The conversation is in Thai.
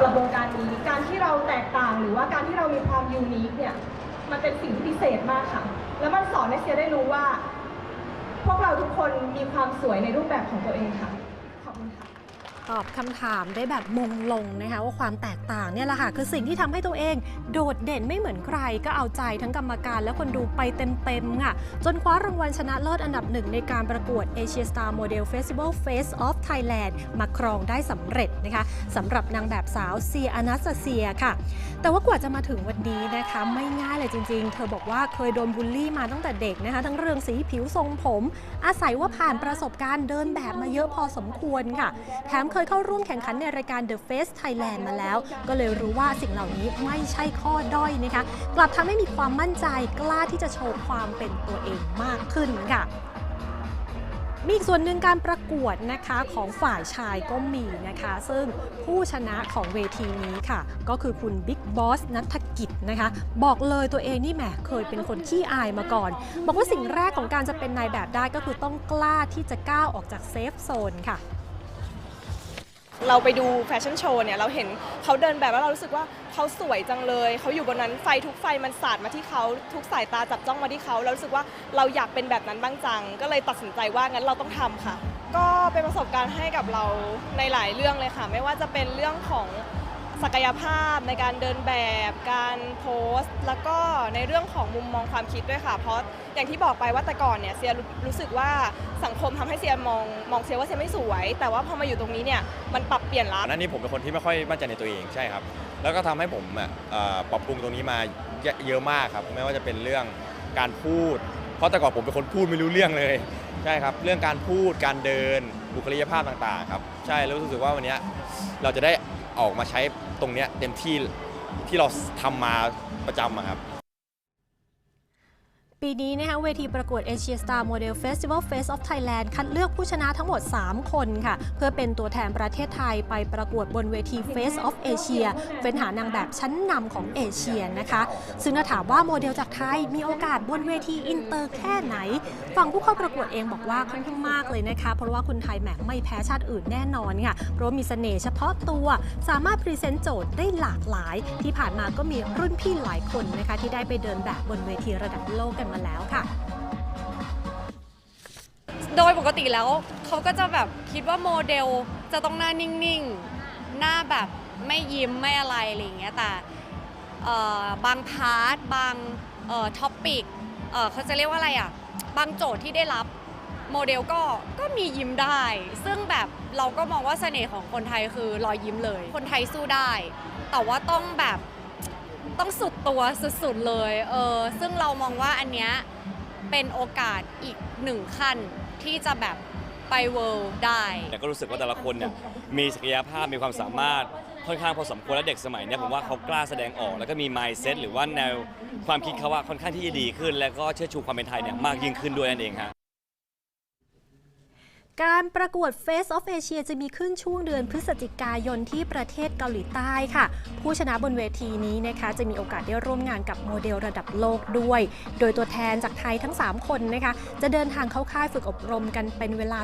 หรับวงการนี้ การที่เราแตกต่างหรือว่าการที่เรามีความยูนิคเนี่ยมันเป็นสิ่งที่พิเศษมากค่ะ แล้วมันสอนให้เซียได้รู้ว่า พวกเราทุกคนมีความสวยในรูปแบบของตัวเองค่ะ ตอบคำถามได้แบบมงลงนะคะว่าความแตกต่างเนี่ยแหละค่ะ คือสิ่งที่ทำให้ตัวเอง โดดเด่นไม่เหมือนใคร ก็เอาใจทั้งกรรมการและคนดูไปเต็มๆค่ะ จนคว้ารางวัลชนะเลิศอันดับหนึ่งในการประกวด Asia Star Model Festival Face of Thailand มาครองได้สำเร็จนะคะสำหรับนางแบบสาวเซียอนาสเซียค่ะ แต่ว่ากว่าจะมาถึงวันนี้นะคะไม่ง่ายเลยจริง ๆ เธอบอกว่าเคยโดนบูลลี่มาตั้งแต่เด็กนะคะทั้งเรื่องสีผิวทรงผม อาศัยว่าผ่านประสบการณ์เดินแบบมาเยอะพอสมควรค่ะแถมเคยเข้าร่วมแข่งขันในรายการ The Face Thailand มาแล้ว ก็เลยรู้ว่าสิ่งเหล่านี้ไม่ใช่ข้อด้อยนะคะ กลับทำให้มีความมั่นใจกล้าที่จะโชว์ความเป็นตัวเองมากขึ้นค่ะมีอีกส่วนหนึ่งการประกวดนะคะของฝ่ายชายก็มีนะคะ ซึ่งผู้ชนะของเวทีนี้ค่ะ ก็คือคุณบิ๊กบอสนัฐกิจนะคะ บอกเลยตัวเองนี่แหมเคยเป็นคนขี้อายมาก่อน บอกว่าสิ่งแรกของการจะเป็นนายแบบได้ก็คือต้องกล้าที่จะก้าวออกจากเซฟโซนค่ะ เราไปดูแฟชั่นโชว์เนี่ยเราเห็นเขาเดินแบบแล้วเรารู้สึกว่าเขาสวยจังเลย เขาอยู่บนนั้นไฟทุกไฟมันสาดมาที่เขาทุกสายตาจับจ้องมาที่เขาเรารู้สึกว่าเราอยากเป็นแบบนั้นบ้างจัง ก็เลยตัดสินใจว่างั้นเราต้องทำค่ะ ก็เป็นประสบการณ์ให้กับเราในหลายเรื่องเลยค่ะ ไม่ว่าจะเป็นเรื่องของ ศักยภาพในการเดินแบบ การโพสต์ แล้วก็ในเรื่องของมุมมองความคิดด้วยค่ะ เพราะอย่างที่บอกไปว่าแต่ก่อนเนี่ยเซียรู้รู้สึกว่าสังคมทำให้เซียมองมองเซียว่าเซียไม่สวย แต่ว่าพอมาอยู่ตรงนี้เนี่ยมันปรับเปลี่ยนแล้วก่อนหน้านี้ผมเป็นคนที่ไม่ค่อยมั่นใจในตัวเองใช่ครับ แล้วก็ทำให้ผมปรับปรุงตรงนี้มาเยอะมากครับ ไม่ว่าจะเป็นเรื่องการพูด เพราะแต่ก่อนผมเป็นคนพูดไม่รู้เรื่องเลยใช่ครับ เรื่องการพูดการเดินบุคลิกภาพต่างๆครับ ใช่แล้วรู้สึกว่าวันนี้เราจะได้ออกมาใช้ ตรงเนี้ยเต็มที่ที่เราทำมาประจำอะครับ ปีนี้นะคะเวทีประกวด Asia Star Model Festival Face of Thailand คัดเลือกผู้ชนะทั้งหมด 3 คนค่ะ เพื่อเป็นตัวแทนประเทศไทยไปประกวดบนเวที Face of Asia เป็นหานางแบบชั้นนำของเอเชียนะคะ ซึ่งถาถามว่าโมเดลจากไทยมีโอกาสบนเวทีอินเตอร์แค่ไหน ฝั่งผู้เข้าประกวดเองบอกว่าค่อนข้างมากเลยนะคะ เพราะว่าคนไทยแหมไม่แพ้ชาติอื่นแน่นอนค่ะ เพราะมีเสน่ห์เฉพาะตัวสามารถพรีเซนต์โจทย์ได้หลากหลาย ที่ผ่านมาก็มีรุ่นพี่หลายคนนะคะที่ได้ไปเดินแบบบนเวทีระดับโลกกันมาแล้วค่ะ โดยปกติแล้วเขาก็จะแบบคิดว่าโมเดลจะต้องหน้านิ่งๆ หน้าแบบไม่ยิ้มไม่อะไรอะไรอย่างเงี้ยแต่เอ่อบางพาร์ทบางท็อปิกเขาจะเรียกว่าอะไรอะ บางโจทย์ที่ได้รับโมเดลก็ก็มียิ้มได้ ซึ่งแบบเราก็มองว่าเสน่ห์ของคนไทยคือรอยยิ้มเลย คนไทยสู้ได้ แต่ว่าต้องแบบ ต้องสุดตัวสุดๆเลยเออซึ่งเรามองว่าอันเนี้ยเป็นโอกาสอีกหนึ่งขั้นที่จะแบบไปเวิลด์ได้ แต่ก็รู้สึกว่าแต่ละคนเนี่ยมีศักยภาพมีความสามารถค่อนข้างพอสมควรและเด็กสมัยเนี้ผมว่าเขากล้าแสดงออก แล้วก็มี mindset หรือว่าแนวความคิดเขาว่าค่อนข้างที่จะดีขึ้น แล้วก็เชื่อชูความเป็นไทยเนี่ยมากยิ่งขึ้นด้วยนั่นเองฮะ การประกวด Face of Asia จะมีขึ้นช่วงเดือนพฤศจิกายนที่ประเทศเกาหลีใต้ค่ะ ผู้ชนะบนเวทีนี้นะคะ จะมีโอกาสได้ร่วมงานกับโมเดลระดับโลกด้วย โดยตัวแทนจากไทยทั้ง 3 คนนะคะ จะเดินทางเข้าค่ายฝึกอบรมกันเป็นเวลา